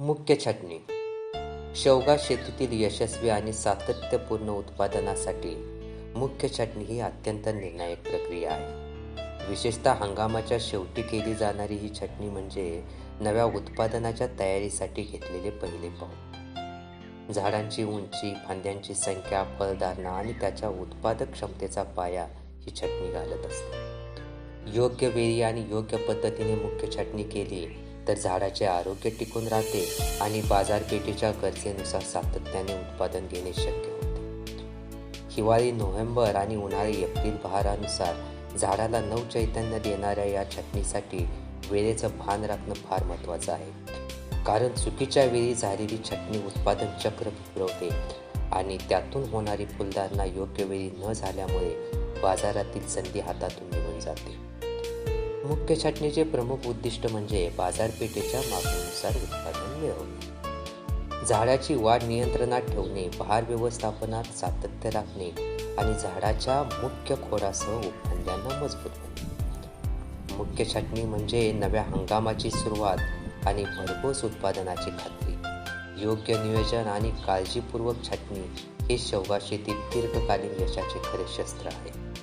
मुख्य छाटणी. शेवगा शेतीतील यशस्वी आणि सातत्यपूर्ण उत्पादनासाठी मुख्य छाटणी ही अत्यंत निर्णायक प्रक्रिया आहे. विशेषतः हंगामाच्या शेवटी केली जाणारी ही छाटणी म्हणजे नव्या उत्पादनाच्या तयारीसाठी घेतलेले पहिले पाऊल. झाडांची उंची फांद्यांची संख्या फळधारणा आणि त्याच्या उत्पादक क्षमतेचा पाया ही छाटणी घालत असते. योग्य वेळी आणि योग्य पद्धतीने मुख्य छाटणी केली तर झाडाचे आरोग्य टिकून राहते आणि बाजारपेठेच्या गरजेनुसार सातत्याने उत्पादन घेणे शक्य होते. हिवाळी नोव्हेंबर आणि उन्हाळी एप्रिल बहारानुसार झाडाला नवचैतन्य देणाऱ्या या छटणीसाठी वेळेचं भान राखणं फार महत्त्वाचं आहे. कारण चुकीच्या वेळी झालेली छटणी उत्पादन चक्र बिघडवते आणि त्यातून होणारी फुलधारणा योग्य वेळी न झाल्यामुळे बाजारातील संधी हातातून निघून जाते. मुख्य छाटणीचे प्रमुख उद्दिष्ट म्हणजे बाजारपेठेच्या मागणीनुसार उत्पादन मिळवणे. झाडाची वाढ नियंत्रणात ठेवणे बहार व्यवस्थापनात सातत्य राखणे आणि झाडाच्या मुख्य खोडासह उपखंडांना मजबूत बनणे मुख्य छाटणी म्हणजे नव्या हंगामाची सुरुवात आणि भरघोस उत्पादनाची खात्री. योग्य नियोजन आणि काळजीपूर्वक छाटणी हे शेवगा शेतीत दीर्घकालीन यशाचे खरे शस्त्र आहे.